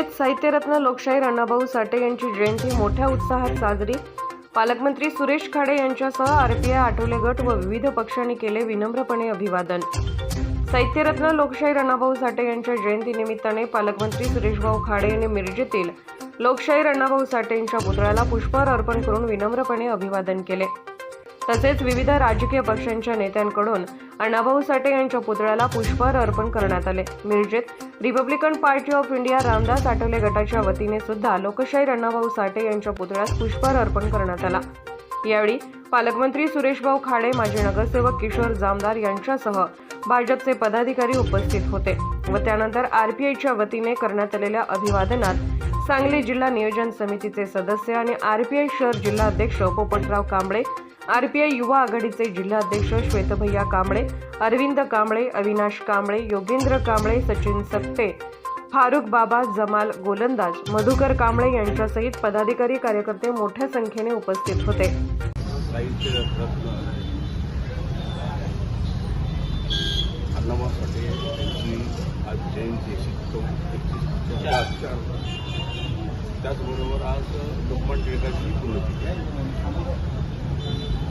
मिरजेत साहित्यरत्न लोकशाहीर अण्णाभाऊ साठे यांची जयंती मोठ्या उत्साहात साजरी. पालकमंत्री सुरेश खाडे यांच्यासह आरपीआय आठवले गट व विविध पक्षांनी केले विनम्रपणे अभिवादन. साहित्यरत्न लोकशाहीर अण्णाभाऊ साठे यांच्या जयंतीनिमित्ताने पालकमंत्री सुरेशभाऊ खाडे यांनी मिरजेतील लोकशाहीर अण्णाभाऊ साठे यांच्या पुतळ्याला पुष्पहार अर्पण करून विनम्रपणे अभिवादन केले. तसेच विविध राजकीय पक्षांच्या नेत्यांकडून अण्णाभाऊ साठे यांच्या पुतळ्याला पुष्पहार अर्पण करण्यात आले. मिरजेत Republican party of India Ramdas Athawale गटाच्या वतीने सुद्धा लोकशाहीर अण्णाभाऊ साठे यांच्या पुतळ्यास पुष्पहार अर्पण करण्यात आला. यावेळी पालकमंत्री सुरेशभाऊ खाडे माजी नगरसेवक किशोर जामदार यांच्यासह भाजपचे पदाधिकारी उपस्थित होते व त्यानंतर आरपीआयच्या वतीने करण्यात आलेल्या अभिवादनात सांगली जिल्हा नियोजन समितीचे सदस्य आणि आरपीआय शहर जिल्हा अध्यक्ष पोपटराव कांबळे आरपीआय युवा आघाडीचे जिल्हाध्यक्ष श्वेतभैया कांबळे अरविंद कांबळे अविनाश कांबळे योगेंद्र कांबळे सचिन सकटे फारुख बाबा जमाल गोलंदाज मधुकर कांबळे यांच्यासहित पदाधिकारी कार्यकर्ते मोठ्या संख्येने उपस्थित होते. यांची आज जयंती त्याचबरोबर आज लोकमान्य टिळकाची पुण्यतिथी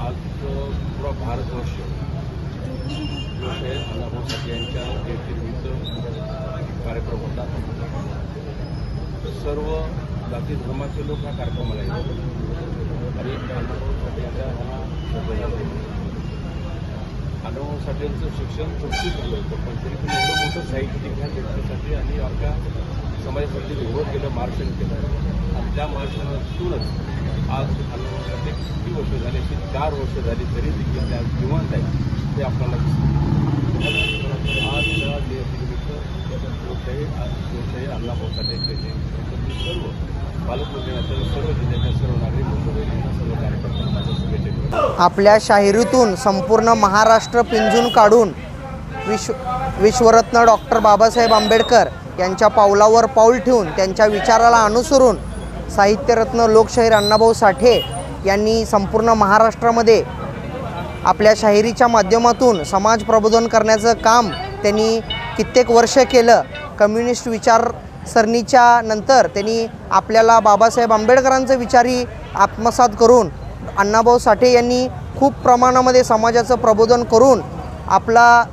आज पुरा भारतवर्ष लोकशाहीर अण्णाभाऊ साठे यांच्या जयंतीनिमित्त कार्यक्रम होता. सर्व जाती धर्माचे लोक ह्या कार्यक्रमाला येतात आणि अण्णाभाऊ साठे यांच्या मला अण्णाभाऊ साठेंचं शिक्षण चौथी झालं होतं पण तरी पण एवढं मोठं साहित्य ह्या देशासाठी आणि आपल्या समाजासाठी उभं केलं मार्शन केलं. आणि त्या मार्शनातूनच आज किती वर्ष झाली की चार वर्ष झाली तरी देखील त्या जिवंत आहेत. ते आपल्याला आज लोकशाही सर्व सर्व जिल्ह्याच्या सर्व नागरिक सर्व कार्यकर्त्यांना शुभेच्छा आपल्या शाहिरीतून संपूर्ण महाराष्ट्र पिंजून काढून विश्व विश्वरत्न डॉक्टर बाबासाहेब आंबेडकर यांच्या पावलावर पाऊल ठेवून त्यांच्या विचाराला अनुसरून साहित्यरत्न लोकशाहीर अण्णाभाऊ साठे यांनी संपूर्ण महाराष्ट्रामध्ये आपल्या शाहिरीच्या माध्यमातून समाज प्रबोधन करण्याचं काम त्यांनी कित्येक वर्ष केलं. कम्युनिस्ट विचारसरणीच्या नंतर त्यांनी आपल्याला बाबासाहेब आंबेडकरांचं विचारही आत्मसात करून अण्णाभाऊ साठे यांनी खूप प्रमाणामध्ये समाजाचं प्रबोधन करून आपला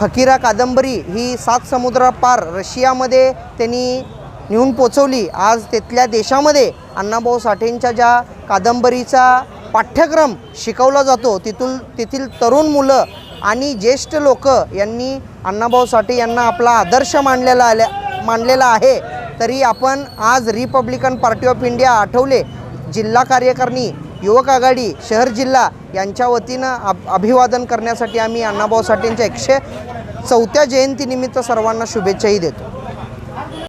फकीरा कादंबरी ही सात समुद्रापार रशियामध्ये त्यांनी नेऊन पोचवली. आज तिथल्या देशामध्ये अण्णाभाऊ साठेंच्या ज्या कादंबरीचा पाठ्यक्रम शिकवला जातो तिथून तेथील तरुण मुलं आणि ज्येष्ठ लोक यांनी अण्णाभाऊ साठे यांना आपला आदर्श मानलेला आल्या मानलेला आहे. तरी आपण आज Republican party of India Athawale. जिल्हा कार्यकारिणी युवक आघाडी शहर जिल्हा यांच्या वतीनं अभ अभिवादन करण्यासाठी आम्ही अण्णाभाऊ साठेंच्या एकशे चौथ्या जयंतीनिमित्त सर्वांना शुभेच्छाही देतो.